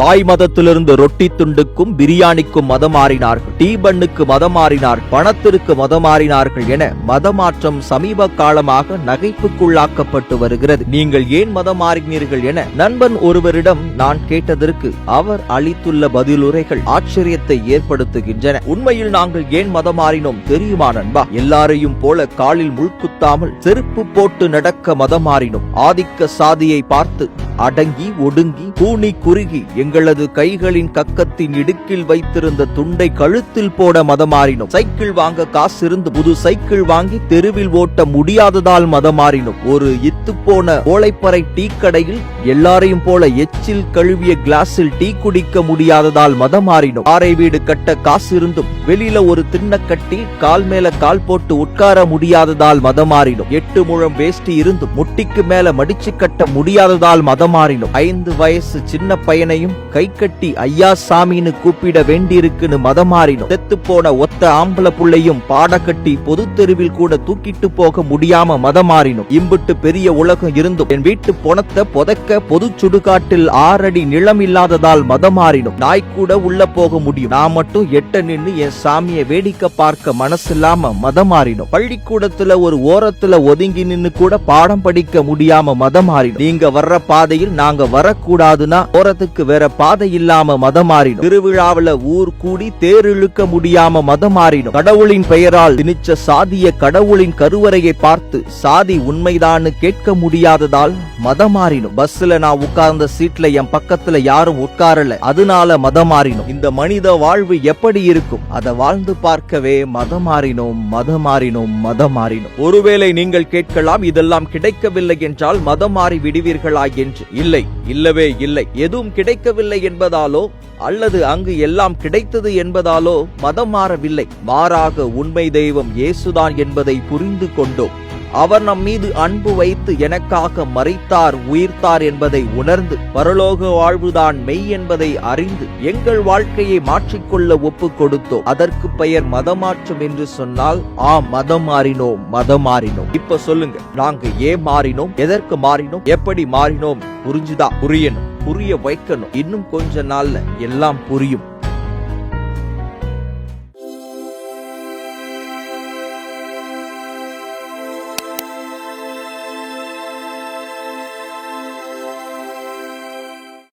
தாய் மதத்திலிருந்து ரொட்டி துண்டுக்கும் பிரியாணிக்கும் மதம் மாறினார்கள் டீ பண்ணுக்கு மதம் மாறினார் பணத்திற்கு மதம் மாறினார்கள் என மதமாற்றம் சமீப காலமாக நகைப்புக்குள்ளாக்கப்பட்டு வருகிறது. நீங்கள் ஏன் மதம் மாறினீர்கள் என நண்பன் ஒருவரிடம் நான் கேட்டதற்கு அவர் அளித்துள்ள பதிலுரைகள் ஆச்சரியத்தை ஏற்படுத்துகின்றன. உண்மையில் நாங்கள் ஏன் மதம் மாறினோம் தெரியுமா நண்பா? எல்லாரையும் போல காலில் முள்குத்தாமல் செருப்பு போட்டு நடக்க மதம் மாறினோம் ஆதிக்க சாதியை பார்த்து அடங்கி ஒடுங்கி கூனி குறுகி எங்களது கைகளின் கக்கத்தின் இடுக்கில் வைத்திருந்த துண்டை கழுத்தில் போட மதமாறினோம். சைக்கிள் வாங்க காசு இருந்து புது சைக்கிள் வாங்கி தெருவில் ஓட்ட முடியாததால் மதமாறினோம். ஒரு இத்து போன ஓலைப்பறை டீ கடையில் எல்லாரையும் போல எச்சில் கழுவிய கிளாஸில் டீ குடிக்க முடியாததால் மதம் மாறினோம். ஆரை வீடு கட்ட காசு இருந்தும் வெளியில ஒரு திண்ண கட்டி கால் மேல கால் போட்டு உட்கார முடியாததால் மதம் மாறினோம். எட்டு முழம் வேஷ்டி இருந்தும் முட்டிக்கு மேல மடிச்சு கட்ட முடியாததால் மதம் மாறினோம். ஐந்து வயசு சின்ன பையனையும் கை கட்டி ஐயா சாமின்னு கூப்பிட வேண்டியிருக்குன்னு மதமாறினோம் செத்து போன ஒத்த ஆம்பளை புள்ளையும் பாட கட்டி பொது தெருவில் கூட தூக்கிட்டு போக முடியாம மதமாறினோம் இம்புட்டு பெரிய உலகம் இருந்தும் என் வீட்டு பொணத்தை புதைக்க பொது சுடுகாட்டில் ஆறடி நிலம் இல்லாததால் மதம் நாய் கூட உள்ள போக முடியும். நான் மட்டும் எட்ட நின்னு என் சாமியை வேடிக்கை பார்க்க மனசில்லாம மதமாறினோம் பள்ளிக்கூடத்துல ஒரு ஓரத்துல ஒதுங்கி நின்னு கூட பாடம் படிக்க முடியாம மதமாறினோம் நீங்க வர்ற பாதையில் நாங்க வரக்கூடாதுன்னா ஓரத்துக்கு வேற பாதை இல்லாம மதம் மதமாறினோம் திருவிழாவுல ஊர் கூடி தேர் இழுக்க முடியாம மதம் மாறிடும். கடவுளின் பெயரால் திணிச்ச சாதிய கடவுளின் கருவறையை பார்த்து சாதி உண்மைதான்னு கேட்க முடியாததால் மதம் மாறினோம் பஸ் பஸ்ல நான் உட்கார்ந்த சீட்ல என் பக்கத்துல யாரும் உட்காரல. அதனால மதம் மாறினோம். இந்த மனித வாழ்வு எப்படி இருக்கும்? அதை வாழ்ந்து பார்க்கவே மதம் மாறினோம் மதம் மாறினோம் மதம் மாறினோம். ஒருவேளை நீங்கள் கேட்கலாம் இதெல்லாம் கிடைக்கவில்லை என்றால் மதம் மாறி விடுவீர்களா? என்று. இல்லை இல்லவே இல்லை. எதுவும் கிடைக்கவில்லை என்பதாலோ அல்லது அங்கு எல்லாம் கிடைத்தது என்பதாலோ மதம் மாறவில்லை. மாறாக உண்மை தெய்வம் இயேசுதான் என்பதை புரிந்து கொண்டோம். அவர் நம் மீது அன்பு வைத்து எனக்காக மறைத்தார் உயிர்த்தார் என்பதை உணர்ந்து பரலோக வாழ்வுதான் மெய் என்பதை அறிந்து எங்கள் வாழ்க்கையை மாற்றிக்கொள்ள ஒப்பு கொடுத்தோம். அதற்கு பெயர் மதமாற்றம் என்று சொன்னால் ஆம் மதம் மாறினோம் மதம் மாறினோம். இப்ப சொல்லுங்க நாங்க ஏன் மாறினோம் எதற்கு மாறினோம் எப்படி மாறினோம் புரிஞ்சுதா புரியணும் புரிய வைக்கணும். இன்னும் கொஞ்ச நாள்ல எல்லாம் புரியும்.